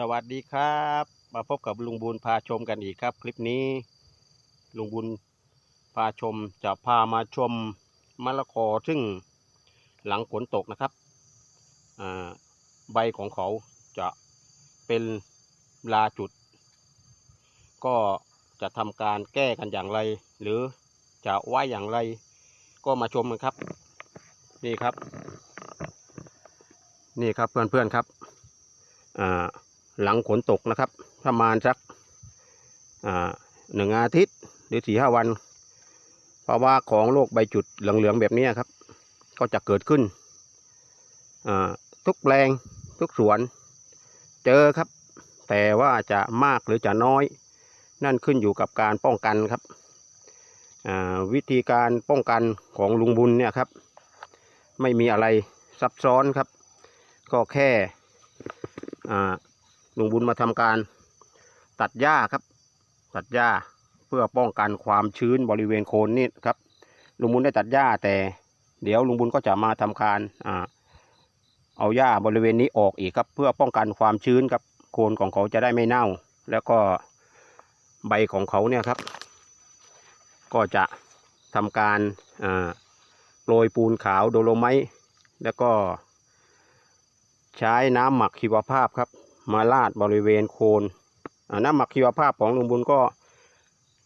สวัสดีครับ มาพบกับลุงบุญพาชมกันอีกครับ คลิปนี้ ลุงบุญพาชมจะพามาชมมะละกอซึ่งหลังฝนตกนะครับอ่าใบของเขาจะเป็นลาจุด ก็จะทำการแก้กันอย่างไร หรือจะไว้อย่างไร ก็มาชมกันครับ นี่ครับ นี่ครับเพื่อนๆครับ อ่า หลังฝนตกนะครับ ประมาณสักหนึ่งอาทิตย์หรือสี่ห้าวัน เพราะว่าของโรคใบจุดเหลืองๆแบบนี้ครับ ก็จะเกิดขึ้น ทุกแปลงทุกสวน เจอครับ แต่ว่าจะมากหรือจะน้อย นั่นขึ้นอยู่กับการป้องกันครับ วิธีการป้องกันของลุงบุญเนี่ยครับ ไม่มีอะไรซับซ้อนครับ ก็แค่ ลุงบุญมาทำการตัดหญ้าครับ ตัดหญ้าเพื่อป้องกันความชื้นบริเวณโคนนี่ครับ ลุงบุญได้ตัดหญ้าแต่เดี๋ยวลุงบุญก็จะมาทำการอ่าเอาหญ้าบริเวณนี้ออกอีกครับ เพื่อป้องกันความชื้นครับ โคนของเขาจะได้ไม่เน่า แล้วก็ใบของเขาเนี่ยครับ ก็จะทำการโรยปูนขาวโดโลไมต์แล้วก็ใช้น้ำหมักชีวภาพครับ มาลาดบริเวณโคนน้ำหมักชีวภาพของลุงบุญก็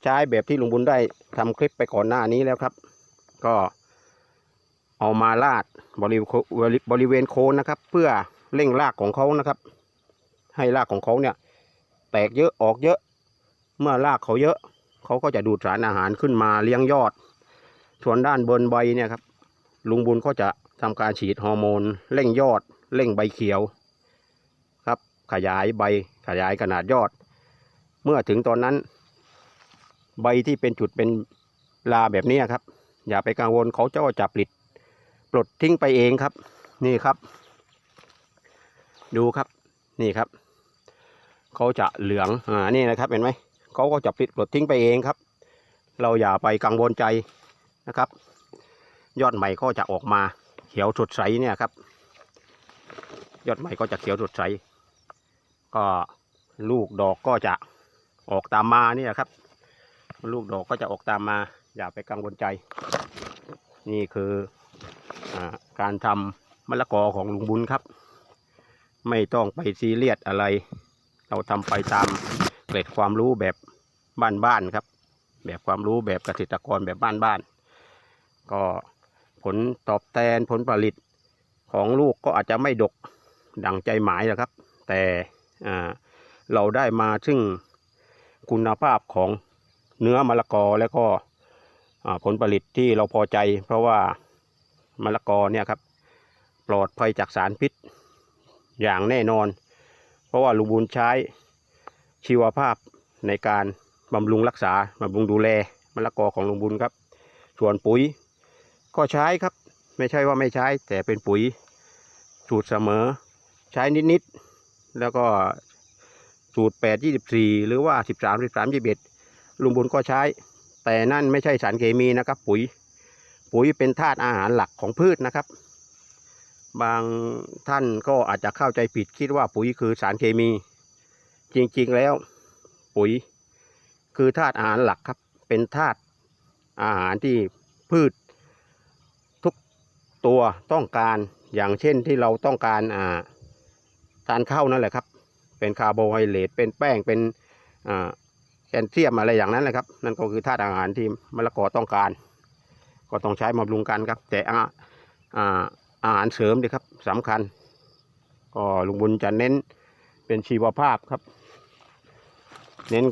ใช้แบบที่ลุงบุญได้ทำคลิปไปก่อนหน้านี้แล้วครับ ก็เอามาลาดบริเวณบริเวณโคนนะครับ เพื่อเร่งรากของเขานะครับ ให้รากของเขาเนี่ย แตกเยอะออกเยอะ เมื่อรากเขาเยอะเขาก็จะดูดสารอาหารขึ้นมาเลี้ยงยอด ส่วนด้านบนใบเนี่ยครับลุงบุญก็จะทำการฉีดฮอร์โมนเร่งยอดเร่งใบเขียว ขยายใบขยายขนาดยอด เมื่อถึงตอนนั้น ใบที่เป็นจุดเป็นลาแบบนี้ครับ อย่าไปกังวลเขาจะจับปลิด ปลดทิ้งไปเองครับ นี่ครับ ดูครับนี่ครับ เขาจะเหลืองอ่านี่นะครับเห็นไหมเขาก็จะปลิดปลดทิ้งไปเองครับ เราอย่าไปกังวลใจนะครับ ยอดใหม่ก็จะออกมาเขียวสดใสเนี่ยครับ ยอดใหม่ก็จะเขียวสดใส ก็ลูกดอกก็จะออกตามมาเนี่ยครับ ลูกดอกก็จะออกตามมา อย่าไปกังวลใจ นี่คืออการทำมะละกอของลุงบุญครับ ไม่ต้องไปซีเรียสอะไร เราทำไปตามเกร็ดความรู้แบบบ้านๆครับ แบบความรู้แบบเกษตรกรแบบบ้านๆก็ผลตอบแทนผลผลิตของลูกก็อาจจะไม่ดกดังใจหมายนะครับ แต่ เราได้มาซึ่งคุณภาพของเนื้อมะละกอแล้วก็ผลผลิตที่เราพอใจ เพราะว่ามะละกอเนี่ยครับปลอดภัยจากสารพิษอย่างแน่นอน เพราะว่าลุงบุญใช้ชีวภาพในการบำรุงรักษาบำรุงดูแลมะละกอของลุงบุญครับ ส่วนปุ๋ยก็ใช้ครับ ไม่ใช่ว่าไม่ใช้แต่เป็นปุ๋ยสูตรเสมอ ใช้นิดๆ แล้วก็สูตรแปดยี่สิบสี่หรือว่าสิบสามสิบสามยี่สิบเอ็ดลุงบุญก็ใช้ แต่นั่นไม่ใช่สารเคมีนะครับ ปุ๋ย ปุ๋ยเป็นธาตุอาหารหลักของพืชนะครับ บางท่านก็อาจจะเข้าใจผิดคิดว่าปุ๋ยคือสารเคมี จริงๆแล้วปุ๋ยคือธาตุอาหารหลักครับ เป็นธาตุอาหารที่พืช ทุกตัวต้องการอย่างเช่นที่เราต้องการอ่า ทานข้าวนั่นแหละครับ เป็นคาร์โบไฮเดรตเป็นแป้งเป็นแคลเซียมอะไรอย่างนั้นแหละครับ นั่นก็คือธาตุอาหารที่มะละกอต้องการ ก็ต้องใช้บำรุงกันครับ แต่อาอ่าอาหารเสริมดีครับสำคัญก็ลุงบุญจะเน้นเป็นชีวภาพครับ เน้น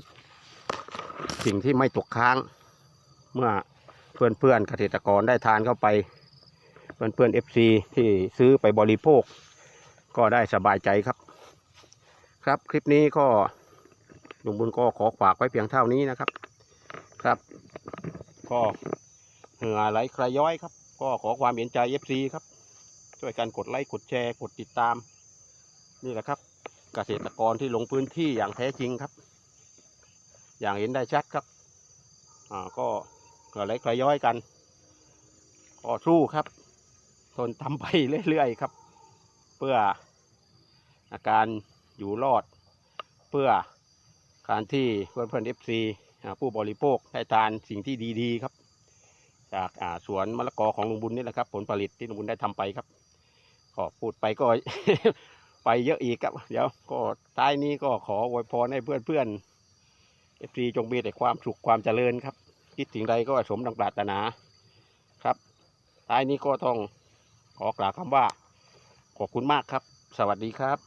สิ่งที่ไม่ตกค้าง เมื่อเพื่อนเพื่อนๆเกษตรกรได้ทานเข้าไป เพื่อนเพื่อนเอฟซีที่ซื้อไปบริโภค ก็ได้สบายใจครับ ครับคลิปนี้ก็ลุงบุญก็ขอฝากไว้เพียงเท่านี้นะครับ ครับ ก็เหงื่อไหลใครย้อยครับ ก็ขอความเห็นใจเอฟซีครับ ช่วยกันกดไลค์กดแชร์กดติดตาม นี่แหละครับ เกษตรกรที่ลงพื้นที่อย่างแท้จริงครับ อย่างเห็นได้ชัดครับอ่าก็เหงื่อไหลใครย้อยกันก็สู้ครับทนทำไปเรื่อยๆครับ เพื่อ การอยู่รอด เพื่อการที่เพื่อนเพื่อนเอฟซีผู้บริโภคได้ทานสิ่งที่ดีๆครับ จากสวนมะละกอของลุงบุญนี่แหละครับ ผลผลิตที่ลุงบุญได้ทำไปครับก็พูดไปก็ไปเยอะอีกครับ เดี๋ยวก็ท้ายนี้ก็ขออวยพรให้เพื่อนๆเอฟซีจงมีแต่ความสุขความเจริญครับ คิดสิ่งใดก็สมดังปรารถนาครับท้ายนี้ก็ต้องขอกล่าวคำว่าขอบคุณมากครับ สวัสดีครับ